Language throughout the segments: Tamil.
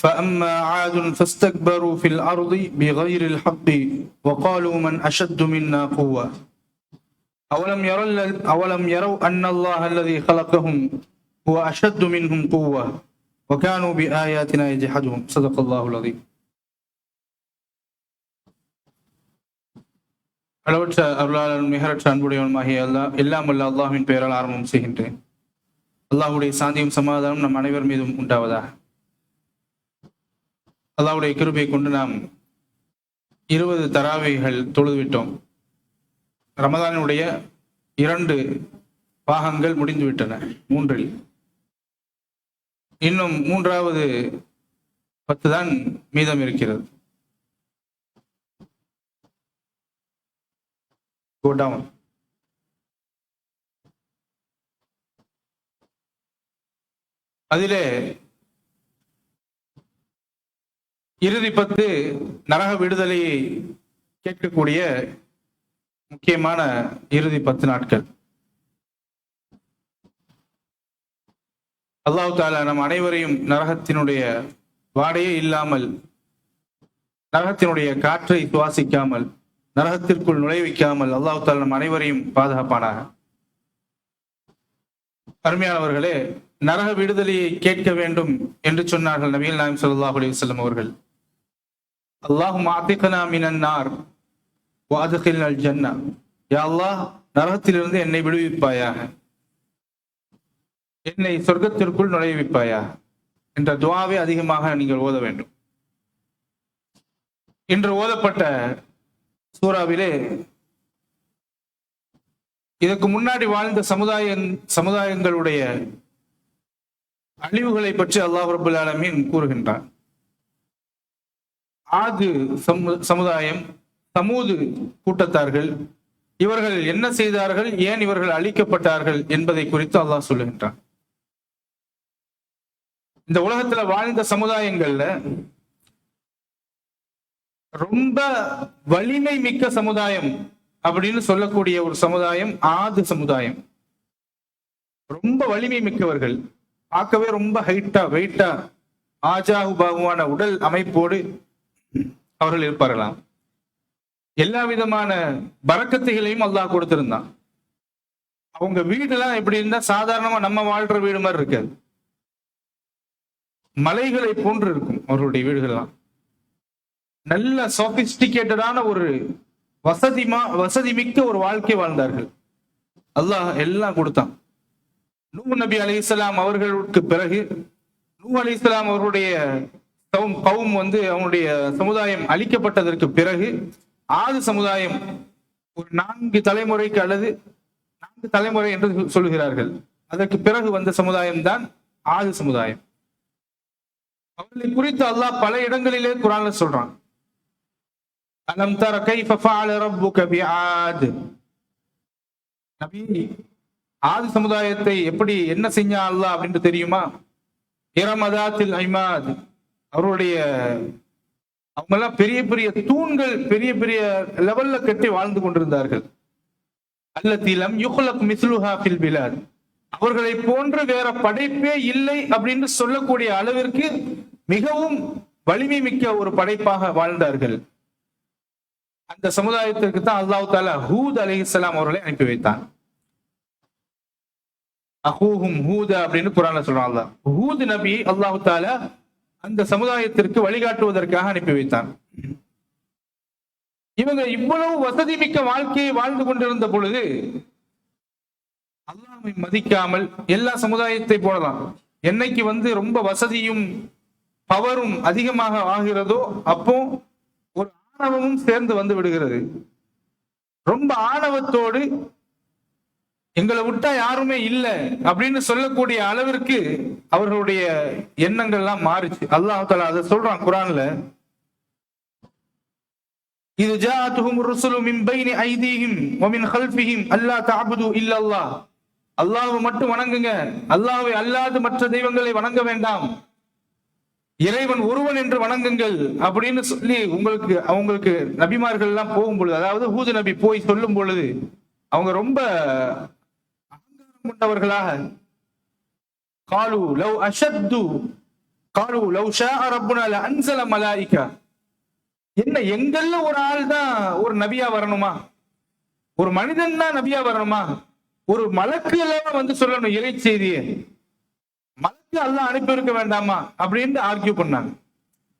فأما عاد فاستكبروا في الأرض بغير الحق وقالوا من أشد منا قوة أولم يروا أولم يروا أن الله الذي خلقهم هو أشد منهم قوة وكانوا بآياتنا يجحدون صدق الله العظيم அளவற்ற அருளாளன் நிகரற்ற அன்புடையவனுமாகிய அல்லா எல்லாம் அல்ல அல்லாஹ்வின் பெயரால் ஆரம்பம் செய்கின்றேன் அல்லாஹ்வுடைய சாந்தியும் சமாதானம் நம் அனைவர் மீதும் உண்டாவதாக அல்லாவுடைய கிருபையை கொண்டு நாம் இருபது தராவைகள் தொழுதுவிட்டோம். ரமதானுடைய இரண்டு பாகங்கள் முடிந்துவிட்டன மூன்றில். இன்னும் மூன்றாவது பத்து தான் மீதம் இருக்கிறது. Go down. அதிலே இறுதி பத்து நரக விடுதலையை கேட்கக்கூடிய முக்கியமான இறுதி பத்து நாட்கள். அல்லாஹு தாலா நம் அனைவரையும் நரகத்தினுடைய வாடையே இல்லாமல் நரகத்தினுடைய காற்றை சுவாசிக்காமல் நரகத்திற்குள் நுழைவிக்காமல் அல்லாஹு தாலா நம் அனைவரையும் பாதுகாப்பானாக. அருமையானவர்களே நரக விடுதலையை கேட்க வேண்டும் என்று சொன்னார்கள் நபிகள் நாயம் சல்லாஹ் அலி வல்லம் அவர்கள். அல்லாஹும் ஆத்திகனா மினன் வாதுகில் அல் ஜன்னா யா அல்லாஹ் நரகத்திலிருந்து என்னை விடுவிப்பாயா? என்னை சொர்க்கத்திற்குள் நுழைவிப்பாயா? என்ற துவாவை அதிகமாக நீங்கள் ஓத வேண்டும். இன்று ஓதப்பட்ட சூறாவிலே இதற்கு முன்னாடி வாழ்ந்த சமுதாய சமுதாயங்களுடைய அழிவுகளை பற்றி அல்லாஹ் ரபுல் ஆலமீன் கூறுகின்றான். ஆது சமு சமுதாயம் சமூது கூட்டத்தார்கள் இவர்கள் என்ன செய்தார்கள் ஏன் இவர்கள் அழிக்கப்பட்டார்கள் என்பதை குறித்து அல்லாஹ் சொல்லுகின்றான். இந்த உலகத்துல வாழ்ந்த சமுதாயங்கள்ல ரொம்ப வலிமை மிக்க சமுதாயம் அப்படின்னு சொல்லக்கூடிய ஒரு சமுதாயம் ஆது சமுதாயம். ரொம்ப வலிமை மிக்கவர்கள். பார்க்கவே ரொம்ப ஹைட்டா வெயிட்டா ஆஜாகு பாகுவான உடல் அமைப்போடு அவர்கள் இருப்பார்களாம். எல்லா விதமான பறக்கத்தைகளையும் அல்லாஹ் கொடுத்திருந்தான். அவங்க வீடுலாம் எப்படி இருந்தா சாதாரணமா நம்ம வாழ்ற வீடு மாதிரி இருக்காது. மலைகளை போன்று இருக்கும் அவர்களுடைய வீடுகள்லாம். நல்ல சோபிஸ்டிகேட்டடான ஒரு வசதிமா வசதி மிக்க ஒரு வாழ்க்கை வாழ்ந்தார்கள். அல்லாஹ் எல்லாம் கொடுத்தான். நூ நபி அலி இஸ்லாம் அவர்களுக்கு பிறகு நூ அலி இஸ்லாம் அவர்களுடைய கவும் வந்து அவனுடைய சமுதாயம் அழிக்கப்பட்டதற்கு பிறகு ஆது சமுதாயம் ஒரு நான்கு தலைமுறைக்கு அல்லது நான்கு தலைமுறை என்று சொல்கிறார்கள் அதற்கு பிறகு வந்த சமுதாயம் தான் ஆது சமுதாயம். அவர்களை குறித்து அல்லாஹ் பல இடங்களிலே குரான்ல சொல்றான். அலம் தர கைஃப ஃபஅல ரப்புக பிஆத். நபி ஆதி சமுதாயத்தை எப்படி என்ன செஞ்சா அல்லாஹ் அப்படின்னு தெரியுமா? இரமதாத்தில் ஐமாத். அவருடைய அவங்க எல்லாம் பெரிய பெரிய தூண்கள் பெரிய பெரிய லெவல்ல கட்டி வாழ்ந்து கொண்டிருந்தார்கள். அல்லத்திலம் யுஹ்லக் மிஸ்லுஹா ஃபில் பிலாத். அவர்களை போன்று வேற படைப்பே இல்லை அப்படின்னு சொல்லக்கூடிய அளவிற்கு மிகவும் வலிமை மிக்க ஒரு படைப்பாக வாழ்ந்தார்கள். அந்த சமுதாயத்திற்கு தான் அல்லாஹு தாலா ஹூத் அலிஹிஸ்லாம் அவர்களை அனுப்பி வைத்தான். அஹூஹும் ஹூத அப்படின்னு குரான சொல்றான் ஹூத் நபி அல்லாஹு தாலா அந்த சமுதாயத்திற்கு வழிகாட்டுவதற்காக அனுப்பி வைத்தான். இவங்க இவ்வளவு வசதி மிக்க வாழ்க்கையை வாழ்ந்து கொண்டிருந்த பொழுது அல்லாமை மதிக்காமல் எல்லா சமுதாயத்தை போடலாம் என்னைக்கு வந்து ரொம்ப வசதியும் பவரும் அதிகமாக ஆகிறதோ அப்போ ஒரு ஆணவமும் சேர்ந்து வந்து விடுகிறது. ரொம்ப ஆணவத்தோடு எங்களை விட்டா யாருமே இல்லை அப்படின்னு சொல்லக்கூடிய அளவிற்கு அவர்களுடைய எண்ணங்கள்லாம் மாறுச்சு. அல்லாஹ் தாலா அதை சொல்றான் குரான்ல. இது ஜாத்துஹும் ருசுலும் மின் பைனி ஐதீஹிம் ஒமின் ஹல்ஃபிஹிம் அல்லா தாபுது இல்ல அல்லாஹ் மட்டும் வணங்குங்க. அல்லாஹை அல்லாது மற்ற தெய்வங்களை வணங்க வேண்டாம். இறைவன் ஒருவன் என்று வணங்குங்கள் அப்படின்னு சொல்லி உங்களுக்கு அவங்களுக்கு நபிமார்கள் எல்லாம் போகும் பொழுது அதாவது ஹூது நபி போய் சொல்லும் பொழுது அவங்க ரொம்ப அகங்காரம் கொண்டவர்களாக காலு லவ் أشد காலு லவ் ஷா ربنا لأنزل ملائكة. என்ன எங்கள்ல ஒரு ஆள் தான் ஒரு நபியா வரணுமா? ஒரு மனிதன் தான் நபியா வரணுமா? ஒரு மலக்கு எல்லாம் வந்து சொல்லணும் இறை செய்தியை. மலக்கு எல்லாம் அனுப்பி இருக்க வேண்டாமா? அப்படின்னு ஆர்கியூ பண்ணாங்க.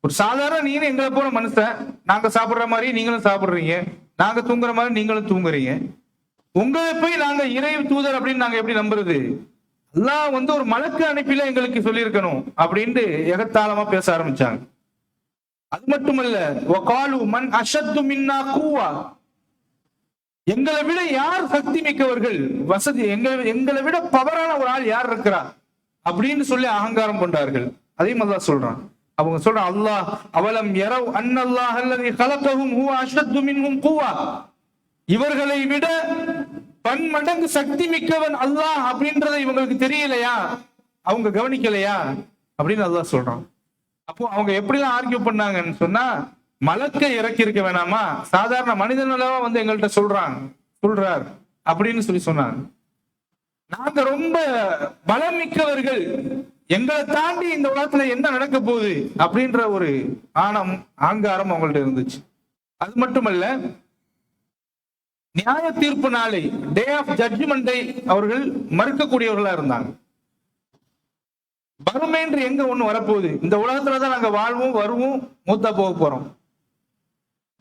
ஒரு சாதாரண நீங்க எங்களை போல மனுஷன். நாங்க சாப்பிடுற மாதிரி நீங்களும் சாப்பிடுறீங்க. நாங்க தூங்குற மாதிரி நீங்களும் தூங்குறீங்க. உங்களை போய் நாங்க இறை தூதர் அப்படின்னு நாங்க எப்படி நம்புறது? அல்லாஹ் வந்து ஒரு மலக்கு அனுப்பில எங்களுக்கு சொல்லியிருக்கணும் அப்படின்ட்டு எகத்தாளமா பேச ஆரம்பிச்சாங்க. அது மட்டுமல்ல வகாலு மன் அஷத்து மின்னா கூவா. எங்களை விட யார் சக்தி மிக்கவர்கள்? வசதி எங்களை எங்களை விட பவரான ஒரு ஆள் யார் இருக்கிறா? அப்படின்னு சொல்லி அகங்காரம் கொண்டார்கள் அதே மாதிரிதான் சொல்றான். அவங்க சொல்றான் அல்லாஹ் அவலம் எரவ் அன்னல்லாஹ் அல்லதி கலக்கஹும் ஹுவ அஷத்து மின்ஹும் கூவா. இவர்களை விட பன்மடங்கு சக்தி மிக்கவன் அல்லாஹ் அப்படின்றத இவங்களுக்கு தெரியலையா? அவங்க கவனிக்கலையா? அப்படின்னு அல்லாஹ் சொல்றான். அப்போ அவங்க எப்படிலாம் ஆர்கியூ பண்ணாங்கன்னு சொன்னா மலக்கை இறக்கி இருக்க வேணாமா? சாதாரண மனிதனளவா வந்து எங்கள்கிட்ட சொல்றாங்க. சொல்றார். அப்படின்னு சொல்லி சொன்னாங்க. நாங்க ரொம்ப பலம் மிக்கவர்கள் எங்களை தாண்டி இந்த உலகத்துல என்ன நடக்க போகுது? அப்படின்ற ஒரு ஆணம் ஆங்காரம் அவங்கள்ட்ட இருந்துச்சு. அது மட்டுமல்ல நியாய தீர்ப்பு நாளை டே ஆஃப் ஜட்ஜ்மெண்டை அவர்கள் மறுக்கக்கூடியவர்களா இருந்தாங்க. வறுமை என்று எங்க ஒண்ணு வரப்போகுது? இந்த உலகத்துலதான் நாங்க வாழ்வோம் வருவோம் மூத்தா போக போறோம்.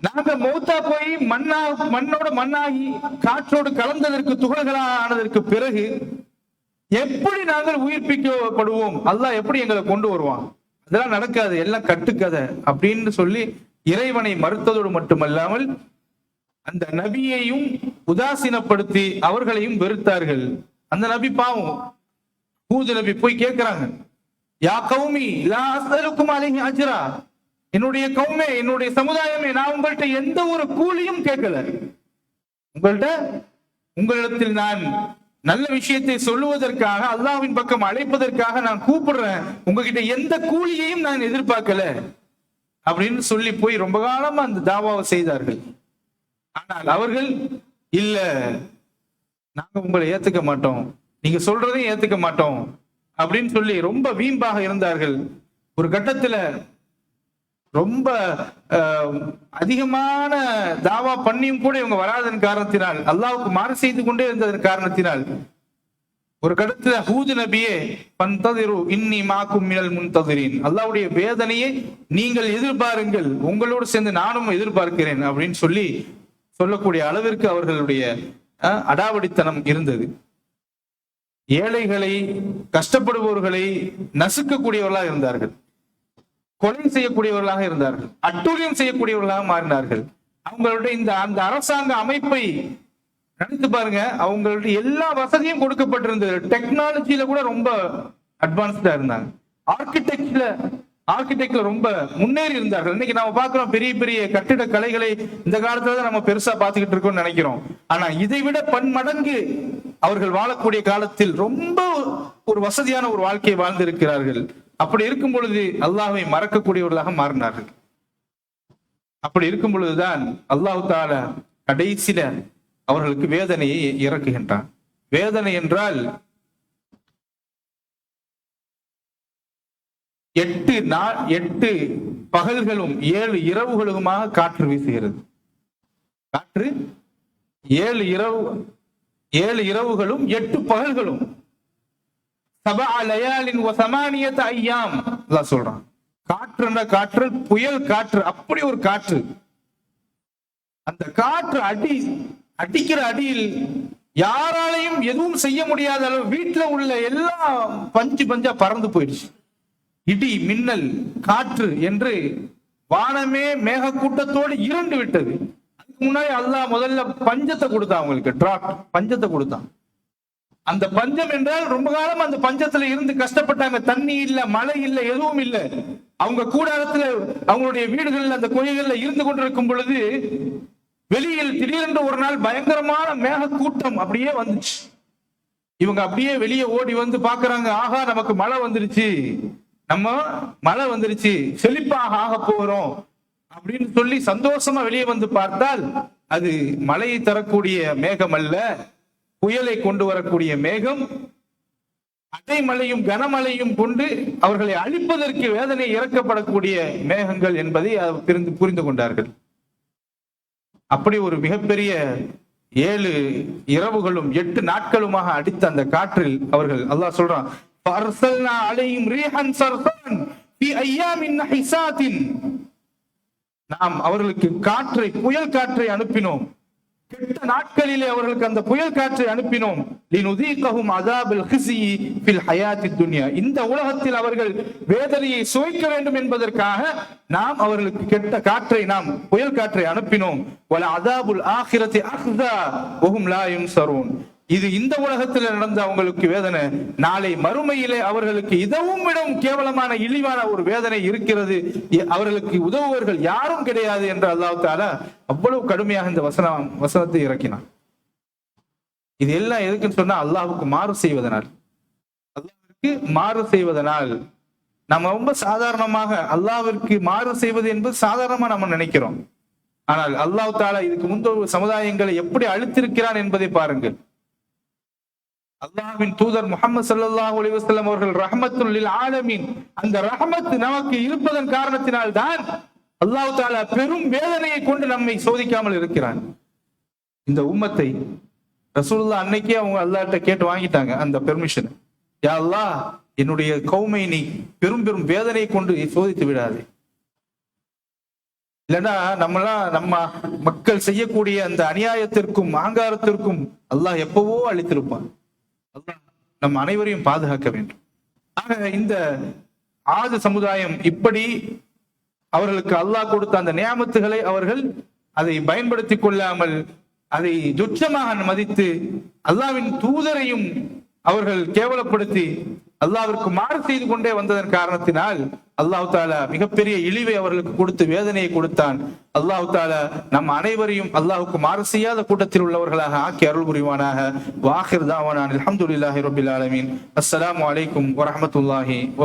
நாங்க மௌத்தா போய் மண்ணா மண்ணோட மண்ணாகி காற்றோடு கலந்ததற்கு துகள்களா ஆனதற்கு பிறகு எப்படி நாங்கள் உயிர்ப்பிக்கப்படுவோம்? அல்லாஹ் எப்படி எங்களை கொண்டு வருவான்? அதெல்லாம் நடக்காது எல்லாம் கட்டுக்கதை அப்படின்னு சொல்லி இறைவனை மறுத்ததோடு மட்டுமல்லாமல் அந்த நபியையும் உதாசீனப்படுத்தி அவர்களையும் வெறுத்தார்கள். அந்த நபி பாவம். பூது நபி போய் கேட்கிறாங்க. யா கௌமி லா என்னுடைய கௌமே என்னுடைய சமுதாயமே நான் உங்கள்ட்ட எந்த ஒரு கூலியும் கேட்கல. உங்கள்ட்ட உங்களிடத்தில் நான் நல்ல விஷயத்தை சொல்லுவதற்காக அல்லாஹ்வின் பக்கம் அழைப்பதற்காக நான் கூப்பிடுறேன். உங்ககிட்ட எந்த கூலியையும் நான் எதிர்பார்க்கல. அப்படின்னு சொல்லி போய் ரொம்ப காலமா அந்த தாவாவை செய்தார்கள். ஆனால் அவர்கள் இல்ல நாங்க உங்களை ஏத்துக்க மாட்டோம். நீங்க சொல்றதையும் ஏத்துக்க மாட்டோம். அப்படின்னு சொல்லி ரொம்ப வீம்பாக இருந்தார்கள். ஒரு கட்டத்துல ரொம்ப அதிகமான தாவா பண்ணியும் கூட இவங்க வராதன் காரணத்தினால் அல்லாவுக்கு மாறு செய்து கொண்டே இருந்ததன் காரணத்தினால் ஒரு கட்டத்துல ஹூது நபியே பந்ததிரு இன்னி மாக்கும் மினல் முன்ததிரின். அல்லாவுடைய வேதனையை நீங்கள் எதிர்பாருங்கள். உங்களோடு சேர்ந்து நானும் எதிர்பார்க்கிறேன் அப்படின்னு சொல்லி சொல்லக்கூடிய அளவிற்கு அவர்களுடைய அடாவடித்தனம் இருந்தது. ஏழைகளை கஷ்டப்படுபவர்களை நசுக்கக்கூடியவர்களாக இருந்தார்கள். கொலை செய்யக்கூடியவர்களாக இருந்தார்கள். அட்டூழியம் செய்யக்கூடியவர்களாக மாறினார்கள். அவங்களுடைய இந்த அந்த அரசாங்க அமைப்பை நினைத்து பாருங்க அவங்களுடைய எல்லா வசதியும் கொடுக்கப்பட்டிருந்தது. டெக்னாலஜியில கூட ரொம்ப அட்வான்ஸ்டா இருந்தாங்க. ஆர்கிடெக்ட்ல ஆர்கிடெக்ட்ல ரொம்ப முன்னேறி இருந்தார்கள். இன்னைக்கு நாம பார்க்கிறோம் பெரிய பெரிய கட்டிட கலைகளை இந்த காலத்துல தான் நம்ம பெருசா பாத்துக்கிட்டு இருக்கோம்னு நினைக்கிறோம். ஆனா இதை விட பன்மடங்கு அவர்கள் வாழக்கூடிய காலத்தில் ரொம்ப ஒரு வசதியான ஒரு வாழ்க்கையை வாழ்ந்திருக்கிறார்கள். அப்படி இருக்கும் பொழுது அல்லாஹை மறக்கக்கூடியவர்களாக மாறினார்கள். அப்படி இருக்கும் பொழுதுதான் அல்லாஹ் தாலா கடைசியில அவர்களுக்கு வேதனையை இறக்குகின்றான். வேதனை என்றால் எட்டு நா எட்டு பகல்களும் ஏழு இரவுகளுமாக காற்று வீசுகிறது. காற்று ஏழு இரவு ஏழு இரவுகளும் எட்டு பகல்களும். சபா லயாலின் சமானியத்தை ஐயாம். அல்லாஹ் சொல்றான். காற்றுன்ற காற்று புயல் காற்று அப்படி ஒரு காற்று. அந்த காற்று அடி அடிக்கிற அடியில் யாராலையும் எதுவும் செய்ய முடியாத அளவு வீட்டுல உள்ள எல்லாம் பஞ்சு பஞ்சா பறந்து போயிடுச்சு. இடி மின்னல் காற்று என்று வானமே மேக கூட்டத்தோடு இருண்டு விட்டது. அதுக்கு முன்னாடி அல்லாஹ் முதல்ல பஞ்சத்தை கொடுத்தான் அவங்களுக்கு டிராப் பஞ்சத்தை கொடுத்தான். அந்த பஞ்சம் என்றால் ரொம்ப காலம் அந்த பஞ்சத்துல இருந்து கஷ்டப்பட்டாங்க. தண்ணி இல்ல மழை இல்ல எதுவும் இல்ல. அவங்க கூடாரத்துல அவங்களுடைய வீடுகள்ல அந்த கோயில்கள்ல இருந்து கொண்டிருக்கும் பொழுது வெளியில் திடீரென்று ஒரு நாள் பயங்கரமான மேக கூட்டம் அப்படியே வந்துச்சு. இவங்க அப்படியே வெளியே ஓடி வந்து பாக்குறாங்க ஆகா நமக்கு மழை வந்துருச்சு. நம்ம மழை வந்துருச்சு செழிப்பாக ஆக போறோம் அப்படின்னு சொல்லி சந்தோஷமா வெளியே வந்து பார்த்தால் அது மழையை தரக்கூடிய மேகம் அல்ல புயலை கொண்டு வரக்கூடிய மேகம். அடை மழையும் கனமழையும் கொண்டு அவர்களை அழிப்பதற்கு வேதனை இறக்கப்படக்கூடிய மேகங்கள் என்பதை தெரிந்து புரிந்து கொண்டார்கள். அப்படி ஒரு மிகப்பெரிய ஏழு இரவுகளும் எட்டு நாட்களுமாக அடித்த அந்த காற்றில் அவர்கள் அல்லாஹ் சொல்றான் فأرسلنا عليهم ريحا صرصرا في أيام نحسات. நாம் அவர்களுக்கு காற்றை புயல் காற்றை அனுப்பினோம். கெட்ட நாட்களிலே அவர்களுக்கு அந்த புயல் காற்றை அனுப்பினோம். லினுதீகஹும் அதாபில் ஹிசி ஃபில் ஹயாத்தி துன்யா. இந்த உலகத்தில் அவர்கள் வேதனையை சுவைக்க வேண்டும் என்பதற்காக நாம் அவர்களுக்கு கெட்ட காற்றை நாம் புயல் காற்றை அனுப்பினோம். வல அதாபுல் ஆஹிரத்தி அஹ்தா ஒஹும் லாயும் சரூன் இது இந்த உலகத்தில் நடந்த அவங்களுக்கு வேதனை. நாளை மறுமையிலே அவர்களுக்கு இதவும் விடவும் கேவலமான இழிவான ஒரு வேதனை இருக்கிறது. எ- அவர்களுக்கு உதவுவர்கள் யாரும் கிடையாது என்று அல்லாஹ் அவ்வளவு கடுமையாக இந்த வசனம் வசனத்தை இறக்கினான். இது எல்லாம் எதுக்குன்னு சொன்னா அல்லாஹுக்கு மாறு செய்வதனால். அல்லாவிற்கு மாறு செய்வதனால். நம்ம ரொம்ப சாதாரணமாக அல்லாவிற்கு மாறு செய்வது என்பது சாதாரணமா நம்ம நினைக்கிறோம். ஆனால் அல்லாஹ் தாலா இதுக்கு முன்பு சமுதாயங்களை எப்படி அழுத்திருக்கிறான் என்பதை பாருங்கள். அல்லாவின் தூதர் முகமது ஸல்லல்லாஹு அலிவசல்லம் அவர்கள் ரஹ்மத்துல் ஆலமின் ஆலமீன். அந்த ரஹமத் நமக்கு இருப்பதன் காரணத்தினால் தான் அல்லாஹ் தாலா பெரும் வேதனையை கொண்டு நம்மை சோதிக்காமல் இருக்கிறான். இந்த உம்மத்தை ரசூல்லா அன்னைக்கே அவங்க அல்லாட்ட கேட்டு வாங்கிட்டாங்க அந்த பெர்மிஷன் யா அல்லாஹ் என்னுடைய கௌமை நீ பெரும் பெரும் வேதனை கொண்டு சோதித்து விடாதே. இல்லைன்னா நம்மளாம் நம்ம மக்கள் செய்யக்கூடிய அந்த அநியாயத்திற்கும் ஆங்காரத்திற்கும் அல்லாஹ் எப்பவோ அழித்திருப்பான் நம் அனைவரையும் பாதுகாக்க வேண்டும். ஆக இந்த ஆது சமுதாயம் இப்படி அவர்களுக்கு அல்லாஹ் கொடுத்த அந்த நியாமத்துகளை அவர்கள் அதை பயன்படுத்தி கொள்ளாமல் அதை துச்சமாக மதித்து அல்லாவின் தூதரையும் அவர்கள் கேவலப்படுத்தி அல்லாவிற்கு மாறு செய்து கொண்டே வந்ததன் காரணத்தினால் அல்லாஹு தாலா மிகப்பெரிய இழிவை அவர்களுக்கு கொடுத்து வேதனையை கொடுத்தான். அல்லாஹு தாலா நம் அனைவரையும் அல்லாஹுக்கு மாறு செய்யாத கூட்டத்தில் உள்ளவர்களாக ஆக்கி அருள் புரிவானாக. வாஹிர் தாவானான் அல்ஹம்துலில்லாஹி ரபில் ஆலமின். அஸ்லாம் அலைக்கும் வரமத்துல்லாஹி